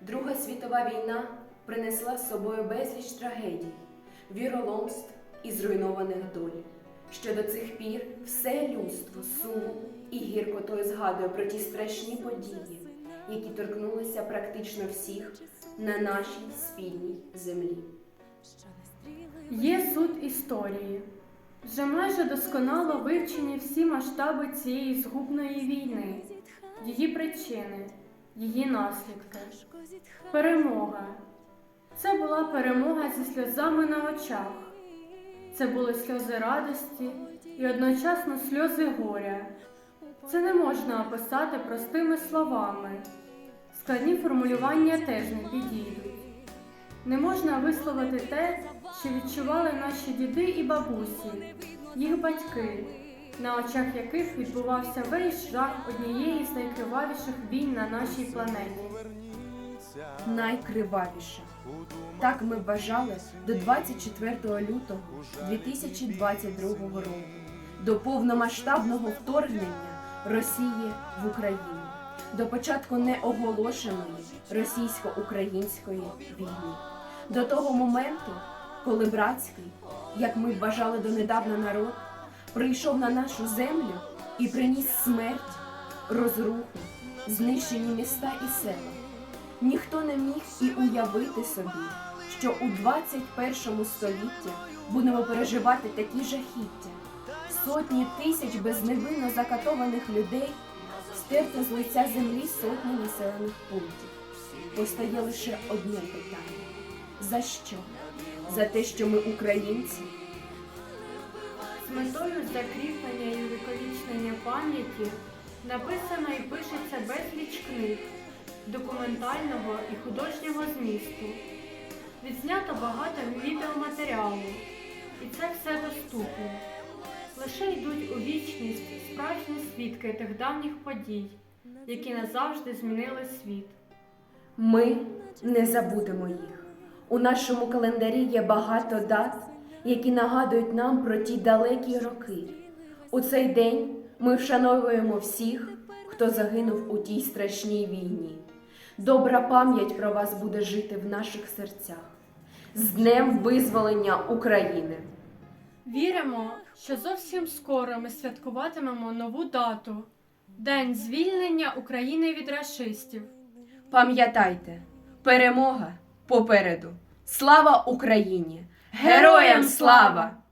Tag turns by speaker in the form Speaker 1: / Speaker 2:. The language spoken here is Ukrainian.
Speaker 1: Друга світова війна принесла з собою безліч трагедій, віроломств і зруйнованих доль. Що до цих пір все людство сумом і гіркотою згадує про ті страшні події, які торкнулися практично всіх на нашій спільній землі.
Speaker 2: Є суд історії. Вже майже досконало вивчені всі масштаби цієї згубної війни, її причини, її наслідки. Перемога. Це була перемога зі сльозами на очах. Це були сльози радості і одночасно сльози горя. Це не можна описати простими словами. Складні формулювання теж не підійдуть. Не можна висловити те, що відчували наші діди і бабусі, їх батьки, на очах яких відбувався весь жах однієї з найкривавіших війн на нашій планеті.
Speaker 1: Найкривавіша. Так ми вважали до 24 лютого 2022 року, до повномасштабного вторгнення Росії в Україну, до початку неоголошеної російсько-української війни, до того моменту, коли братський, як ми вважали донедавна народ, прийшов на нашу землю і приніс смерть, розруху, знищені міста і села. Ніхто не міг і уявити собі, що у 21 столітті будемо переживати такі жахіття. Сотні тисяч безневинно закатованих людей стерто з лиця землі сотні населених пунктів. Постає лише одне питання: за що? За те, що ми українці?
Speaker 2: З метою закріплення і увіковічнення пам'яті написано і пишеться безліч книг, документального і художнього змісту. Відзнято багато відеоматеріалу, і це все доступно. Лише йдуть у вічність справжні свідки тих давніх подій, які назавжди змінили світ.
Speaker 1: Ми не забудемо їх. У нашому календарі є багато дат, які нагадують нам про ті далекі роки. У цей день ми вшановуємо всіх, хто загинув у тій страшній війні. Добра пам'ять про вас буде жити в наших серцях. З Днем Визволення України!
Speaker 2: Віримо, що зовсім скоро ми святкуватимемо нову дату День звільнення України від рашистів.
Speaker 1: Пам'ятайте, перемога попереду. Слава Україні! Героям слава!